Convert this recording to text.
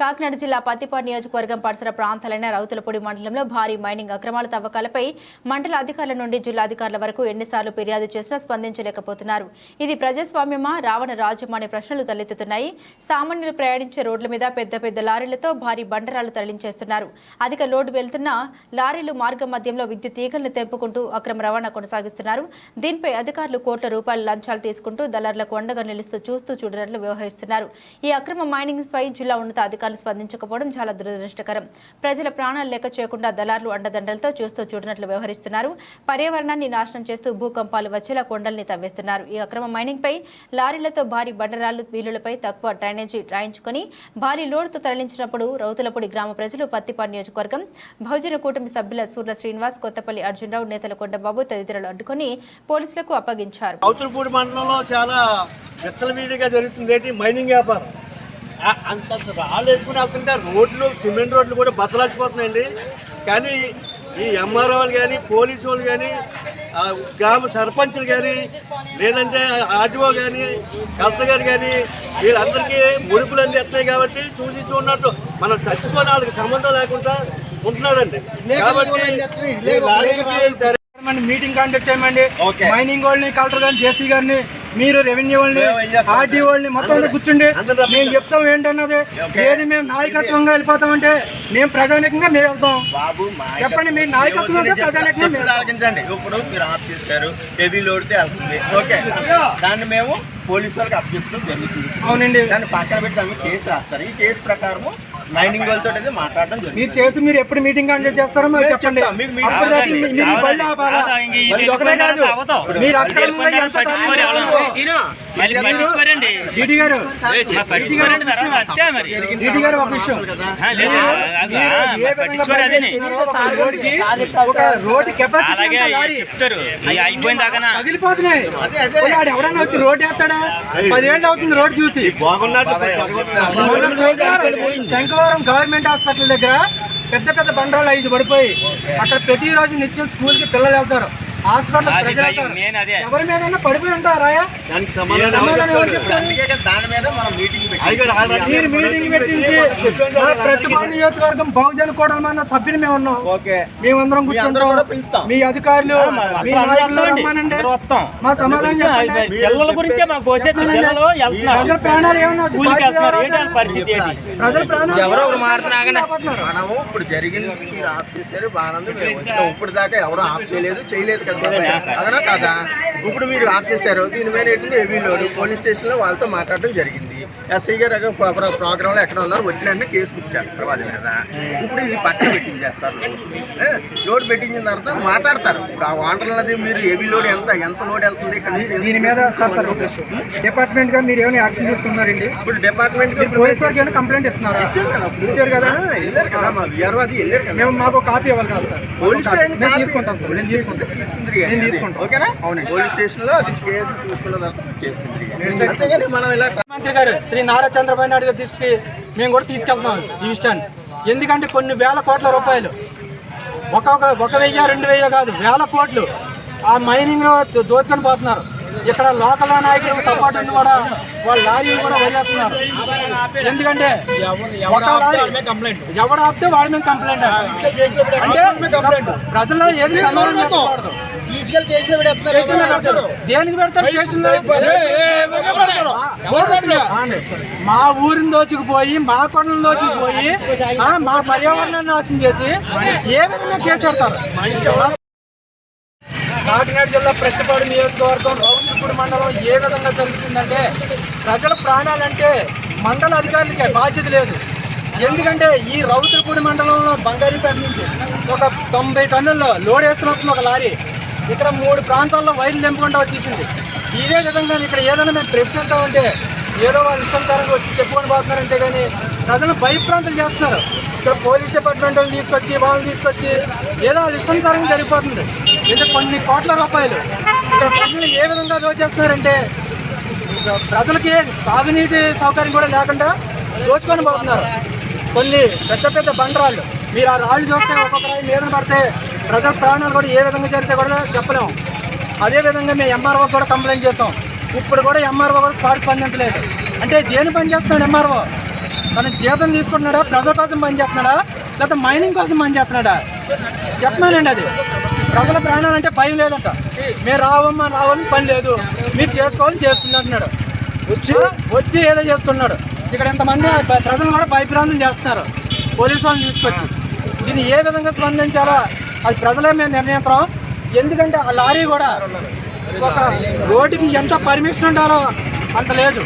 కాకినాడ జిల్లా పత్తిపాడు నియోజకవర్గం పరిసర ప్రాంతాలైన రౌతులపూడి మండలంలో భారీ మైనింగ్ అక్రమాల తవ్వకాలపై మండల అధికారుల నుండి జిల్లా అధికారుల వరకు ఎన్నిసార్లు ఫిర్యాదు చేసినా స్పందించలేకపోతున్నారు. ఇది ప్రజాస్వామ్యమా రావణ రాజ్యమా అనే ప్రశ్నలు తలెత్తుతున్నాయి. సామాన్యులు ప్రయాణించే రోడ్ల మీద పెద్ద పెద్ద లారీలతో భారీ బండరాలు తరలించేస్తున్నారు. అధిక లోడ్ వెళ్తున్న లారీలు మార్గం మధ్యంలో విద్యుత్ తీగలను తెంపుకుంటూ అక్రమ రవాణా కొనసాగిస్తున్నారు. దీనిపై అధికారులు కోట్ల రూపాయల లంచాలు తీసుకుంటూ దళారులకు అండగా నిలుస్తూ చూస్తూ చూడనట్లు వ్యవహరిస్తున్నారు. ఈ అక్రమ మైనింగ్ పై జిల్లా ఉన్నత అధికారులు స్పందించకపోవడం చాలా దురదృష్టకరం. ప్రజల ప్రాణాలు లెక్క చేయకుండా దళారులు అండదండలతో చూస్తూ చూడనట్లు వ్యవహరిస్తున్నారు. పర్యావరణాన్ని నాశనం చేస్తూ భూకంపాలు వచ్చేలా కొండల్ని తవ్వేస్తున్నారు. ఈ అక్రమ మైనింగ్ పై లారీలతో భారీ బండరాళ్ళు వీలులపై తక్కువ డ్రైనేజీ రాయించుకుని భారీ లోడ్తో తరలించినప్పుడు రౌతులపూడి గ్రామ ప్రజలు పత్తిపాడు నియోజకవర్గం బహుజన కూటమి సభ్యుల సూర్ల శ్రీనివాస్ కొత్తపల్లి అర్జున్రావు నేతల కొండబాబు తదితరులు అడ్డుకొని పోలీసులకు అప్పగించారు. రౌతులపూడి మండలంలో చాలా విచ్చలవిడిగా జరుగుతుంది మైనింగ్ వ్యాపారం. అంత రాళ్ళు వేసుకుని వెళ్తుంటే రోడ్లు సిమెంట్ రోడ్లు కూడా బద్దలాచిపోతున్నాయండి కానీ ఈ ఎంఆర్ఓలు కానీ పోలీసు వాళ్ళు కానీ ఆ గ్రామ సర్పంచులు కానీ లేదంటే ఆర్టీఓ కానీ కలెక్టర్ గారు కానీ వీళ్ళందరికీ ముడుపులు అన్నీ ఎత్తాయి కాబట్టి చూసి చూడనట్టు మనం చచ్చిపోయిన వాళ్ళకి సంబంధం లేకుండా ఉంటున్నారండి. కాబట్టి మీటింగ్ కాంటాక్ట్ చేయమండి. మైనింగ్ వాళ్ళని కలెక్టర్ గారిని జేసీ గారిని మీరు రెవెన్యూ వాళ్ళని? ఆర్టీ వాళ్ళని మొత్తం అంతా కూర్చుండి. మేము చెప్తాం ఏంటన్నది. ఏది మేము నాయకత్వంగా వెళ్ళిపోతామంటే మేము ప్రజానికంగా మేము వెళ్తాం చెప్పండి, మీ నాయకత్వం అంటే మీరు. ఆలకించండి ఇప్పుడు మీరు ఆఫ్ చేశారు హెవీ లోడ్తే వెళ్తుంది ఓకే దాన్ని మేము పోలీసు వాళ్ళకి అప్పచెప్పడం జరుగుతుంది అవునండి దాన్ని పక్కన పెట్టి కేసు రాస్తారు ఈ కేసు ప్రకారము మైనింగ్ వాళ్ళతో అయితే మాట్లాడడం మీరు జరుగుతుంది చేసి మీరు ఎప్పుడు మీటింగ్ కాంటాక్ట్ చేస్తారో మాకు చెప్పండి. మీరు ఆపాలా? ఒకటే కాదు. మీరు అక్కడ డీడీ గారు డీడీ గారు. ఒక విషయం మీరు ఒక రోడ్డు కెపాసిటీ? చెప్తారు. అయిపోయిన దాకా పగిలిపోతున్నాయి ఎవడన్నా వచ్చి రోడ్డు వేస్తాడా? పదిహేళ్ళు అవుతుంది రోడ్డు చూసి. మొన్న శంకవరం- గవర్నమెంట్ హాస్పిటల్ దగ్గర పెద్ద పెద్ద బండరాలు ఐదు పడిపోయి. అక్కడ ప్రతిరోజు నిత్యం స్కూల్కి పిల్లలు వెళ్తారు. హాస్పిటల్. ఎవరి మీద పడిపోయి ఉంటారా మీరు మీటింగ్ పెట్టించి మా నియోజకవర్గం బహుజన కూడలి మన సభ్యులు మేము ఉన్నాం. ఓకే. మేమందరం మీ అందరూ కూడా కూర్చుంటాం. మీ అధికారులు మీ నాయకులు రమ్మనండి. మా సమాధానం పిల్లల గురించే వెళ్తున్నారు. ప్రజల ప్రాణాలు ఏమన్నా పరిస్థితి ప్రాణాలు ఎవరో. మనము ఇప్పుడు జరిగింది మీరు ఆఫ్ చేశారు బాగానే మేము వచ్చాం. ఇప్పుడు దాకా ఎవరు ఆఫ్ చేయలేదు చేయలేదు కదా. అవునా కదా? ఇప్పుడు మీరు ఆఫ్ చేశారు. దీని మీద ఏంటంటే హెవీ లోడ్ పోలీస్ స్టేషన్లో వాళ్ళతో మాట్లాడడం జరిగింది. ఎస్ఐ గారు అక్కడ ప్ర- ప్ర- ప్రోగ్రామ్లో ఎక్కడ ఉన్నారు? వచ్చిన వెంటనే కేసు బుక్ చేస్తారు వాళ్ళ మీద ఇప్పుడు ఇది పక్కన పెట్టింగ్ చేస్తారు ఏ, లోడ్ పెట్టించిన తర్వాత మాట్లాడతారు. ఇప్పుడు ఆ వాంటర్లది మీరు హెవీ లోడ్ ఎంత ఎంత లోడ్ వెళ్తుంది ఇక్కడ దీని మీద. డిపార్ట్మెంట్గా మీరు ఏమైనా యాక్షన్ తీసుకున్నారండి? ఇప్పుడు డిపార్ట్మెంట్ మీరు పోలీస్ వారికి ఏమైనా కంప్లైంట్ ఇస్తున్నారా? ఇచ్చారు కదా. వెళ్ళారు కదా మా విఆర్ఓ అది వెళ్ళారు కదా. మేము మాకు కాపీ ఇవ్వాలి కదా సార్. Police sir. తీసుకుంటాను తీసుకుందరు నేను తీసుకుంటాను. ఓకేనా? అవునండి. పోలీస్ స్టేషన్లో అది కేసు చూసుకున్న తర్వాత చేసుకుందరు అంతేగాని మనం ఇలా ముఖ్యమంత్రి గారు శ్రీ నారా చంద్రబాబు నాయుడు గారి దృష్టికి మేము కూడా తీసుకెళ్తాం ఈ విషయాన్ని. ఎందుకంటే కొన్ని వేల కోట్ల రూపాయలు. ఒక ఒక- ఒక వెయ్యి రెండు వెయ్యి కాదు వేల కోట్లు ఆ మైనింగ్లో దో- దోచుకొని పోతున్నారు. ఇక్కడ లోకల్ నాయకులు సపోర్ట్ ఉండి కూడా వాళ్ళ లారీలు కూడా వదిలేస్తున్నారు. ఎందుకంటే ఎవడు ఆపితే వాడి మీద కంప్లైంట్. అంటే ప్రజల్లో ఏది దేనికి పెడతారు స్టేషన్ మా ఊరిని దోచుకుపోయి మా కొండలను దోచుకుపోయి ఆ, మా పర్యావరణాన్ని నాశనం చేసి ఏ విధంగా కేసు పెడతారు కాకినాడ జిల్లా ప్రతిపాడు నియోజకవర్గం రౌతులపూడి మండలం ఏ విధంగా జరుగుతుందంటే ప్రజల ప్రాణాలంటే మండల అధికారులకే బాధ్యత లేదు ఎందుకంటే ఈ రౌతులపూడి మండలంలో బంగారీపేట నుంచి ఒక తొంభై టన్నుల్లో లోడ్ వేస్తున్నప్పుడు ఒక లారీ ఇక్కడ మూడు ప్రాంతాల్లో వైర్లు నింపుకుంటూ వచ్చేసింది. ఇదే విధంగా ఇక్కడ ఏదైనా మేము ప్రశ్నిస్తామంటే ఏదో వాళ్ళు ఇష్టంకరంగా వచ్చి చెప్పుకొని పోతున్నారంటే కానీ ప్రజలు భయప్రాంతం చేస్తున్నారు. ఇక్కడ పోలీస్ డిపార్ట్మెంట్ తీసుకొచ్చి వాళ్ళని తీసుకొచ్చి ఏదో వాళ్ళు ఇష్టంకరంగా జరిగిపోతుంది. ఇది కొన్ని కోట్ల రూపాయలు. ఇక్కడ ప్రజలు ఏ విధంగా దోచేస్తున్నారంటే ప్రజలకి సాగునీటి సౌకర్యం కూడా లేకుండా దోచుకొని పోతున్నారు. కొన్ని పెద్ద పెద్ద బండరాళ్ళు. మీరు ఆ రాళ్ళు చూస్తే ఒక్కొక్క రాయి మీద పడితే ప్రజల ప్రాణాలు కూడా ఏ విధంగా జరిగితే కూడా చెప్పలేము. అదే విధంగా మేము ఎంఆర్ఓ కూడా కంప్లైంట్ చేసాం ఇప్పుడు కూడా ఎంఆర్ఓ కూడా స్పాట్ స్పందించలేదు. అంటే దేని పని చేస్తున్నాడు ఎంఆర్ఓ తన జీతం తీసుకుంటున్నాడా? ప్రజల కోసం పని చేస్తున్నాడా? లేకపోతే మైనింగ్ కోసం పని చేస్తున్నాడా? చెప్పమానండి అది. ప్రజల ప్రాణాలంటే భయం లేదంట. మేము రావమ్మా రావాలని పని లేదు. మీరు చేసుకోవాలని చేస్తుంది అంటున్నాడు వచ్చి వచ్చి ఏదో చేసుకున్నాడు. ఇక్కడ ఇంతమంది ప్రజలు కూడా భయభ్రాంతులు చేస్తున్నారు. పోలీసు వాళ్ళని తీసుకొచ్చి. దీన్ని ఏ విధంగా స్పందించాలో? అది ప్రజలే మేము నిర్ణయించడం ఎందుకంటే ఆ లారీ కూడా ఒక రోడ్డుకి ఎంత పర్మిషన్ ఉండాలో అంత లేదు.